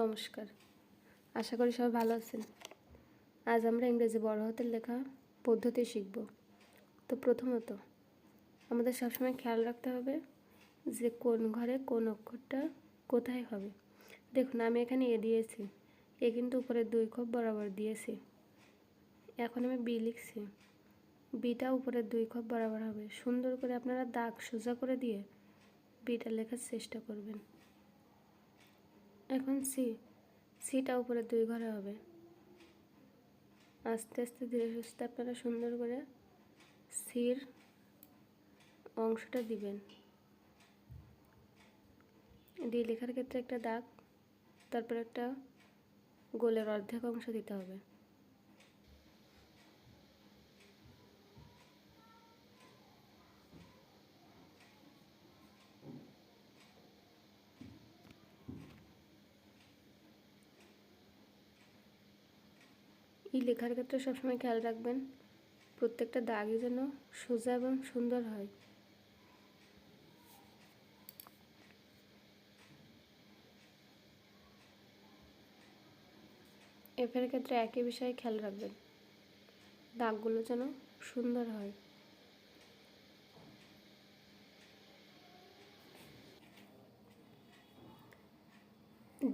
নমস্কার। আশা করি সবাই ভালো আছেন। আজ আমরা ইংরেজি বড় হাতের লেখা পদ্ধতি শিখব। তো প্রথমত, আমাদের সবসময় খেয়াল রাখতে হবে যে কোন ঘরে কোন অক্ষরটা কোথায় হবে। দেখুন, আমি এখানে এ দিয়েছি, এ কিন্তু উপরের দুই খোপ বরাবর দিয়েছি। এখন আমি বি লিখছি, বিটা উপরের দুই খোপ বরাবর হবে। সুন্দর করে আপনারা দাগ সোজা করে দিয়ে বিটা লেখার চেষ্টা করবেন। এখন সি সিটা উপরে দুই ঘরে হবে। আস্তে আস্তে ধীরে সুস্থে আপনারা সুন্দর করে সির অংশটা দিবেন। দিয়ে লেখার ক্ষেত্রে একটা দাগ, তারপর একটা গোলের অর্ধেক অংশ দিতে হবে। এই লেখার ক্ষেত্রে সবসময় খেয়াল রাখবেন, প্রত্যেকটা দাগই যেন সোজা এবং সুন্দর হয়। এফের ক্ষেত্রে একই বিষয়ে খেয়াল রাখবেন, দাগগুলো যেন সুন্দর হয়।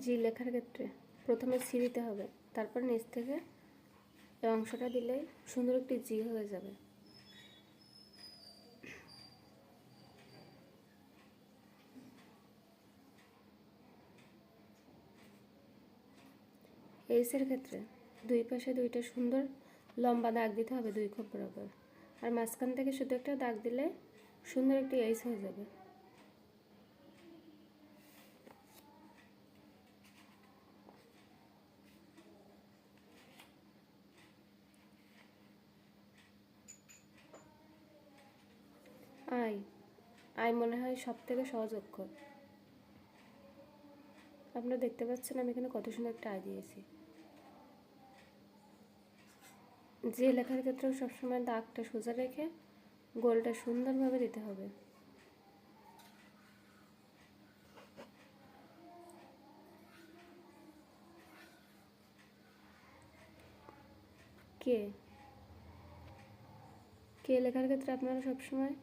জি লেখার ক্ষেত্রে প্রথমে সি দিতে হবে, তারপর নিচ থেকে অংশটা দিলে সুন্দর একটি জি হয়ে যাবে। এইসের ক্ষেত্রে দুই পাশে দুইটা সুন্দর লম্বা দাগ দিতে হবে দুই খোপ বরাবর আর মাঝখান থেকে শুধু একটা দাগ দিলে সুন্দর একটি এইস হয়ে যাবে। আই আই মনে হয় সব থেকে সহজ অক্ষর। আপনারা দেখতে পাচ্ছেন আমি এখানে কত সুন্দর একটা আই দিয়েছি। যে লেখার ক্ষেত্রেও সবসময় দাগটা সোজা রেখে গোলটা সুন্দরভাবে দিতে হবে। কে? কে লেখার ক্ষেত্রে আপনারা সবসময়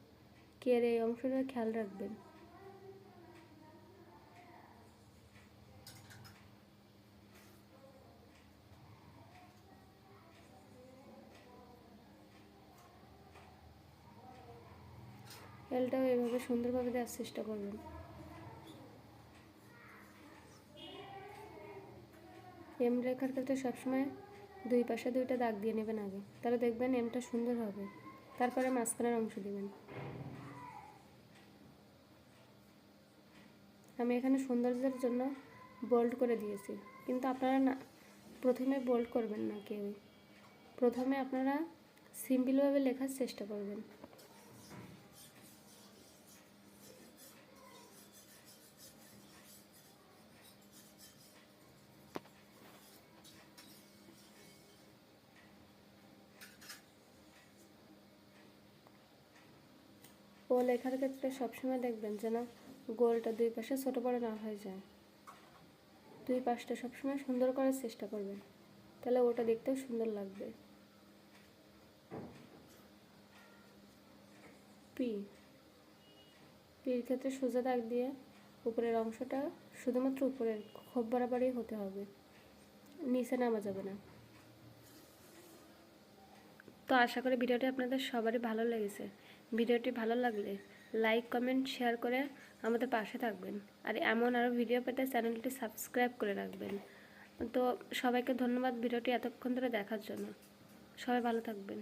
কে এর এই অংশটা খেয়াল রাখবেন। এলটাও এভাবে সুন্দরভাবে দেওয়ার চেষ্টা করবেন। এম লেখার ক্ষেত্রে সবসময় দুই পাশে দুইটা দাগ দিয়ে নেবেন আগে। তাহলে দেখবেন এমটা সুন্দর হবে। তারপরে মাঝখানের অংশ দিবেন। আমি এখানে সৌন্দর্যের জন্য বোল্ড করে দিয়েছি। কিন্তু আপনারা না, প্রথমে বোল্ড করবেন না কেউ প্রথমে আপনারা সিম্পলভাবে লেখার চেষ্টা করবেন। ও লেখার ক্ষেত্রে সবসময় দেখবেন যেন গোলটা দুই পাশে ছোটো বড় না হয়ে যায়। দুই পাশটা সবসময় সুন্দর করার চেষ্টা করবেন। তাহলে ওটা দেখতেও সুন্দর লাগবে। পি। পির ক্ষেত্রে সোজা দাগ দিয়ে উপরের অংশটা শুধুমাত্র উপরের খোপ বরাবরই হতে হবে। নিচে নামা যাবে না। তো আশা করি ভিডিওটি আপনাদের সবারই ভালো লেগেছে। ভিডিওটি ভালো লাগলে লাইক কমেন্ট শেয়ার করে আমাদের পাশে থাকবেন। আর এমন আরও ভিডিও পেতে চ্যানেলটি সাবস্ক্রাইব করে রাখবেন। তো সবাইকে ধন্যবাদ ভিডিওটি এতক্ষণ ধরে দেখার জন্য। সবাই ভালো থাকবেন।